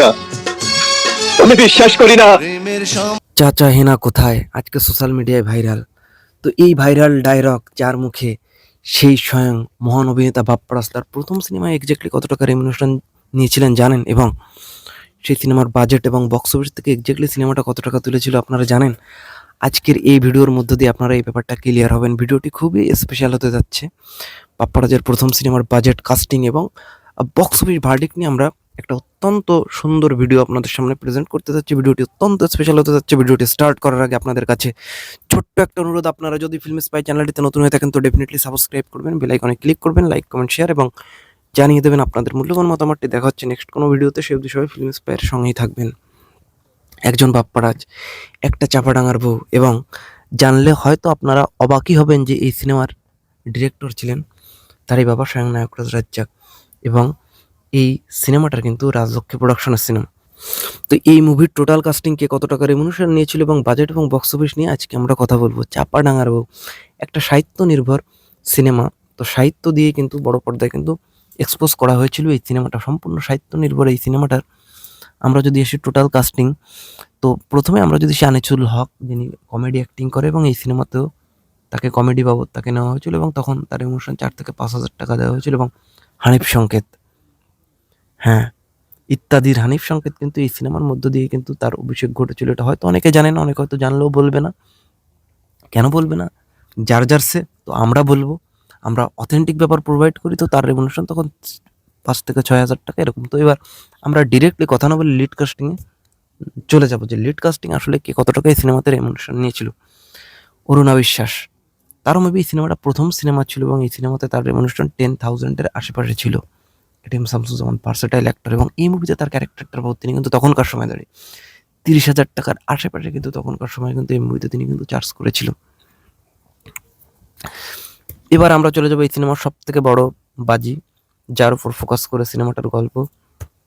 না। আমি বিশ্বাস করি না। চাচা হেনা কোথায়? আজকে সোশ্যাল মিডিয়ায় ভাইরাল তো এই ভাইরাল ডায়লগ যার মুখে সেই স্বয়ং মহান অভিনেতা বাপ্পারাজ তার প্রথম সিনেমায় এক্স্যাক্টলি কত টাকা রেমিনেশন নিয়েছিলেন জানেন? এবং সেই সিনেমার বাজেট এবং বক্স অফিস থেকে এক্স্যাক্টলি সিনেমাটা কত টাকা তুলেছিল আপনারা জানেন? আজকের এই ভিডিওর মধ্য দিয়ে আপনারা এই ব্যাপারটা ক্লিয়ার হবেন। ভিডিওটি খুবই স্পেশাল হতে যাচ্ছে। বাপ্পারাজের প্রথম সিনেমার বাজেট কাস্টিং এবং বক্স অফিস ভার্ডিক নিয়ে আমরা একটা অত্যন্ত সুন্দর ভিডিও আপনাদের সামনে প্রেজেন্ট করতে যাচ্ছি। ভিডিওটি অত্যন্ত স্পেশাল হতে যাচ্ছে। ভিডিওটি স্টার্ট করার আগে আপনাদের কাছে ছোট্ট একটা অনুরোধ। আপনারা যদি ফিল্ম স্পাই চ্যানেলটিতে নতুন হয়ে থাকেন, তো ডেফিনেটলি সাবস্ক্রাইব করবেন বেল আইকনে ক্লিক করবেন লাইক কমেন্ট শেয়ার এবং জানিয়ে দেবেন আপনাদের মূল্যবান মতামতটি। দেখা হচ্ছে নেক্সট কোনো ভিডিওতে সেই সবাই ফিল্ম স্পাইয়ের সঙ্গেই থাকবেন। একজন বাপ্পারাজ, একটা চাপাডাঙ্গার বউ এবং জানলে হয়তো আপনারা অবাকই হবেন যে এই সিনেমার ডিরেক্টর ছিলেন। তারই বাবা স্বয়ং নায়করাজ রাজ্জাক এবং এই সিনেমাটার কিন্তু রাজলক্ষ্মী প্রোডাকশনের সিনেমা। তো এই মুভির টোটাল কাস্টিং কে কত টাকা রেমুনেশন নিয়েছিল এবং বাজেট এবং বক্স অফিস নিয়ে আজকে আমরা কথা বলব। চাপাডাঙ্গার বউ, একটা সাহিত্য নির্ভর সিনেমা। তো সাহিত্য দিয়ে কিন্তু বড় পর্দায় কিন্তু এক্সপোজ করা হয়েছিল এই সিনেমাটা, সম্পূর্ণ সাহিত্য নির্ভর এই সিনেমাটার। আমরা যদি এসে টোটাল কাস্টিং তো প্রথমে আমরা যদি সে আনিসুল হক, যিনি কমেডি অ্যাক্টিং করে এবং এই সিনেমাতেও তাকে কমেডি বাবদ তাকে নেওয়া হয়েছিল এবং তখন তার ইমোশন চার থেকে পাঁচ হাজার টাকা দেওয়া হয়েছিল এবং হানিফ সংকেত হ্যাঁ ইত্যাদির হানিফ সংকেত কিন্তু এই সিনেমার মধ্য দিয়ে কিন্তু তার অভিষেক ঘটেছিল। এটা হয়তো অনেকে জানে না অনেকে হয়তো জানলেও বলবে না। কেন বলবে না? যার যার সে, তো আমরা বলব। আমরা অথেন্টিক ব্যাপার প্রোভাইড করি, তো তার রেমুনেশন তখন পাঁচ থেকে ছয় হাজার টাকা, এরকম। তো এবার আমরা ডিরেক্টলি কথা না বলে লিড কাস্টিংয়ে চলে যাব। যে লিড কাস্টিং আসলে কে কত টাকা এই সিনেমাতে রেমুনেশন নিয়েছিল? অরুণা বিশ্বাস। তার মেবি এই সিনেমাটা প্রথম সিনেমা ছিল এবং এই সিনেমাতে তার রেমুনেশন টেন থাউজেন্ডের আশেপাশে ছিল। এটিএম শামসুজ্জামান পার্সেটাইল অ্যাক্টর এবং এই মুভিতে তার ক্যারেক্টারটার বহুত তিনি কিন্তু তখনকার সময় দাঁড়িয়ে তিরিশ হাজার টাকার আশেপাশে কিন্তু তখনকার সময় কিন্তু এই মুভিতে তিনি কিন্তু চার্জ করেছিল এবার আমরা চলে যাব এই সিনেমার সব থেকে বড় বাজি, যার উপর ফোকাস করে সিনেমাটার গল্প।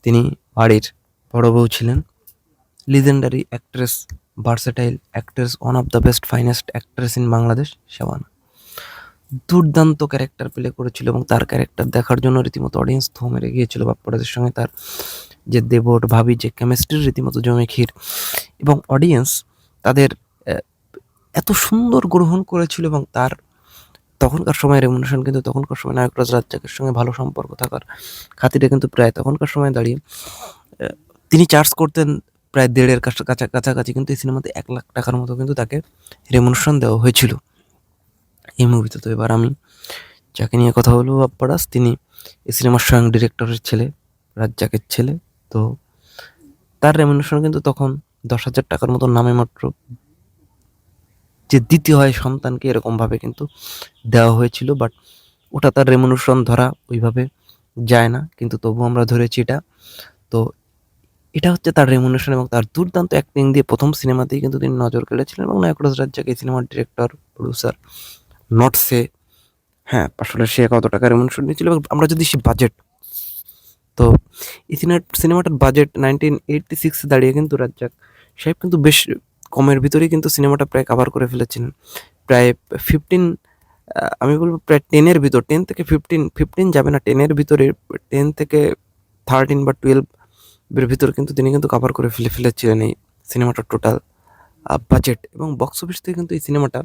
তিনি বাড়ির বড় বউ ছিলেন। Legendary actress versatile actress one of the best finest actress in Bangladesh Shabana দুর্দান্ত ক্যারেক্টার প্লে করেছিল এবং তার ক্যারেক্টার দেখার জন্য রীতিমতো অডিয়েন্স থো মেরে গিয়েছিল বাপ্পারাজের সঙ্গে তার যে দেবট ভাবি, যে কেমিস্ট্রির রীতিমতো জমে ক্ষীর এবং অডিয়েন্স তাদের এত সুন্দর গ্রহণ করেছিল এবং তার তখনকার সময় রেমুনেশন কিন্তু তখনকার সময় নায়করাজ রাজ্জাকের সঙ্গে ভালো সম্পর্ক থাকার খাতিরে কিন্তু প্রায় তখনকার সময় দাঁড়িয়ে তিনি চার্জ করতেন প্রায় দেড়ের কাছা, কাছা- কাছাকাছি কিন্তু এই সিনেমাতে এক লাখ টাকার মতো কিন্তু তাকে রেমুনেশন দেওয়া হয়েছিল। এই মুভিতে তো এবার আমি যাকে নিয়ে কথা বলব বাপ্পারাজ তিনি এই সিনেমার স্বয়ং ডিরেক্টরের ছেলে, রাজ্জাকের ছেলে। তো তার রেমুনেশন কিন্তু তখন দশ হাজার টাকার মতো নামে মাত্র। যে দ্বিতীয় হয় সন্তানকে এরকমভাবে কিন্তু দেওয়া হয়েছিল বাট ওটা তার রেমুনেশন ধরা ওইভাবে যায় না। কিন্তু তবু আমরা ধরেছি এটা। তো এটা হচ্ছে তার রেমুনেশন এবং তার দুর্দান্ত অ্যাক্টিং দিয়ে প্রথম সিনেমাতেই কিন্তু তিনি নজর কেড়েছিলেন এবং নায়করাজ রাজ্জাক এই সিনেমার ডিরেক্টর প্রডিউসার নট সে হ্যাঁ আসলে সে কত টাকা রেমুনেশন নিয়েছিল এবং আমরা যদি সে বাজেট তো এই সিনেমা সিনেমাটার বাজেট নাইনটিন এইটটি সিক্সে দাঁড়িয়ে কিন্তু রাজ্জাক সাহেব কিন্তু বেশ কমের ভিতরেই কিন্তু সিনেমাটা প্রায় কাভার করে ফেলেছিলেন প্রায় ফিফটিন আমি বলব প্রায় টেনের ভিতর টেন থেকে ফিফটিন ফিফটিন যাবে না টেনের ভিতরে টেন থেকে থার্টিন বা টুয়েলভ এর ভিতর কিন্তু তিনি কিন্তু কাভার করে ফেলে, ফেলেছিলেন এই সিনেমাটার টোটাল বাজেট এবং বক্স অফিস থেকে কিন্তু এই সিনেমাটা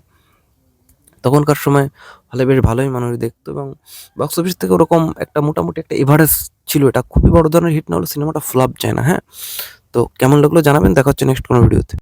তখনকার সময় হলে বেশ ভালোই মানুষ দেখতো এবং বক্স অফিস থেকে ওরকম একটা মোটামুটি একটা এভারেজ ছিল। এটা খুবই বড় ধরনের হিট না হলে সিনেমাটা ফ্লপ যায় না হ্যাঁ? তো কেমন লাগল জানাবেন, দেখা হচ্ছে নেক্সট কোনো ভিডিওতে